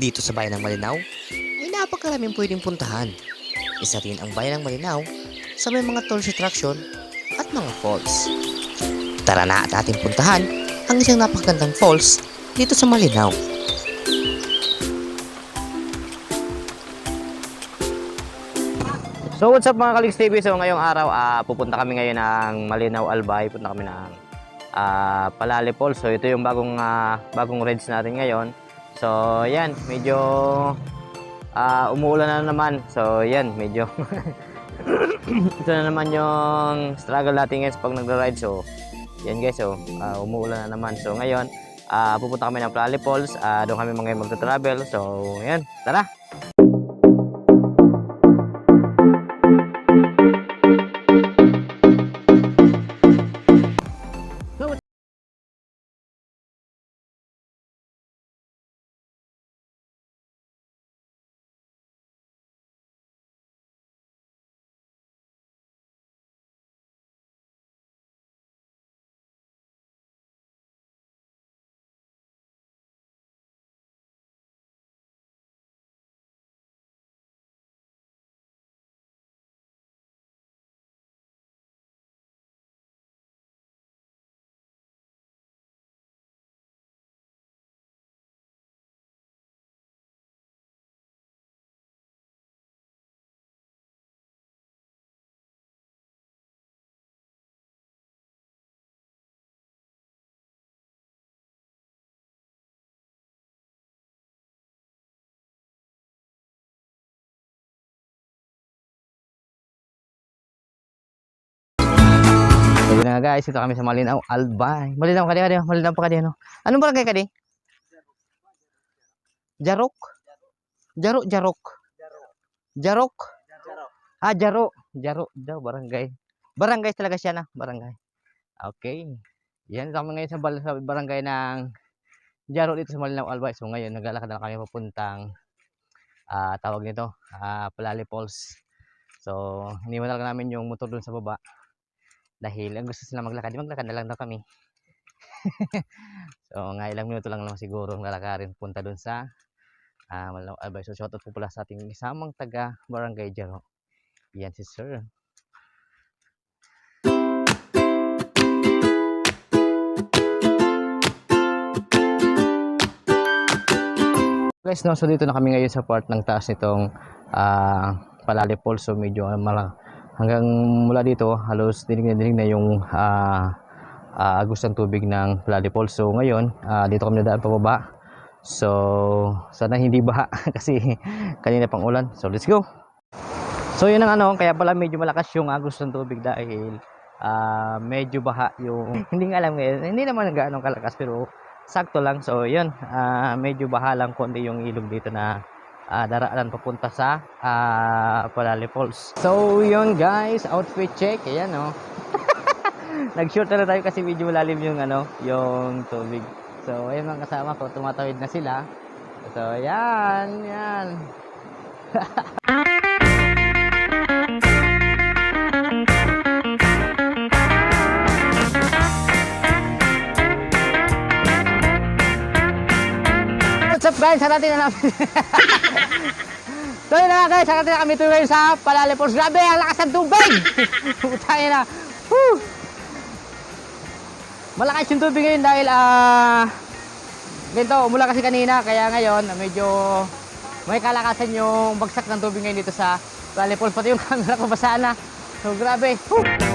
Dito sa bayan ng Malinaw, ay napakaraming pwedeng puntahan. Isa rin ang bayan ng Malinaw sa may mga tourist attraction at mga falls. Tara na at ating puntahan ang isang napakagandang falls dito sa Malinaw. So what's up mga Kalix TV? So ngayong araw ah, pupunta kami ngayon ng Malinaw Albay. Punta kami ng ah, Palali Falls. So ito yung bagong ah, bagong rides natin ngayon. So yan, medyo ah, umuulan na naman. So yan, medyo ito na naman yung struggle natin guys pag nagra-ride. So yan guys, so ah, umuulan na naman. So ngayon, ah, pupunta kami ng Palali Falls. Ah, doon kami mga magta-travel. So yan, tara! Guys, ito kami sa Malinaw, Albay. Malinaw ka di, kadi, Malinaw pa kadi, ano? Anong barangay kadi? Jarok? Jarok, Jarok. Jarok? Ah, Jaro. Jaro daw, barangay. Barangay talaga siya na, barangay. Okay. Yan, kami ngayon sa, barangay ng Jaro dito sa Malinaw, Albay. So ngayon, naglalakad na kami papuntang ah tawag nito, ah Palali Falls. So, iniwan na lang namin yung motor dun sa baba. Dahil ang gusto sila maglakad, maglakad na lang daw kami. so, nga ilang minuto lang naman siguro ang lalakarin punta dun sa ah Malinaw Albay. So, shoutout po pala sa ating isamang taga Barangay Jaro. Yan si Sir. Guys, no, so dito na kami ngayon sa part ng taas nitong ah Palali Falls. So medyo ah, mala, hanggang mula dito halos dinig na dinig na yung ah ah, agos ng tubig ng Palali Falls. So ngayon, ah, dito kami nadaan pababa. So sana hindi baha kasi kanina pang ulan. So let's go. So yun ang ano, kaya pala medyo malakas yung agos ng tubig dahil ah, medyo baha yung hindi nga alam ngayon. Hindi naman gaano kalakas pero sakto lang. So yun, ah, medyo baha lang konti yung ilog dito na ah, daraanan papunta sa ah, Palali Falls. So yun guys, outfit check. Ayan oh. Nag-shoot na tayo kasi medyo malalim yung ano, yung tubig. So ayun mga kasama ko, tumatawid na sila. So yan, yan. Guys? Harating na namin. so yun na nga guys, harating na kami ito ngayon sa Palali Falls. Grabe, ang lakas ng tubig! Putay na. Woo! Malakas yung tubig ngayon dahil ah ganito, umula kasi kanina kaya ngayon medyo may kalakasan yung bagsak ng tubig ngayon dito sa Palali Falls. Pati yung camera ko basa na. So grabe. Woo!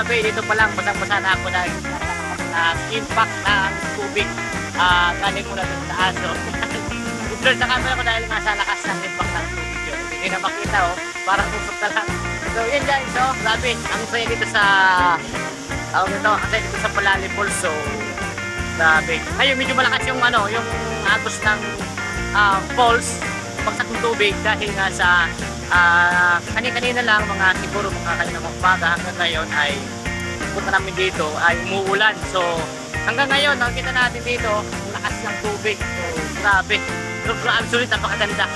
Grabe, dito pa lang basang-basa na ako dahil ng impact ng tubig ah galing mula dun sa aso. Blur sa camera ko dahil nga sa lakas ng impact ng tubig yun. Hindi na makita oh, parang usok na lang. So yun guys, so grabe, ang saya dito sa tawag nito, ang saya dito sa Palali Falls. So grabe. Ayun, medyo malakas yung ano, yung agos ng ah, falls, bagsak ng tubig dahil nga sa Ah, kani-kanina lang mga siguro mga kanina mga umaga hanggang ngayon ay punta namin dito ay umuulan. So hanggang ngayon nakikita natin dito lakas ng tubig. So grabe. So grabe sulit napakaganda.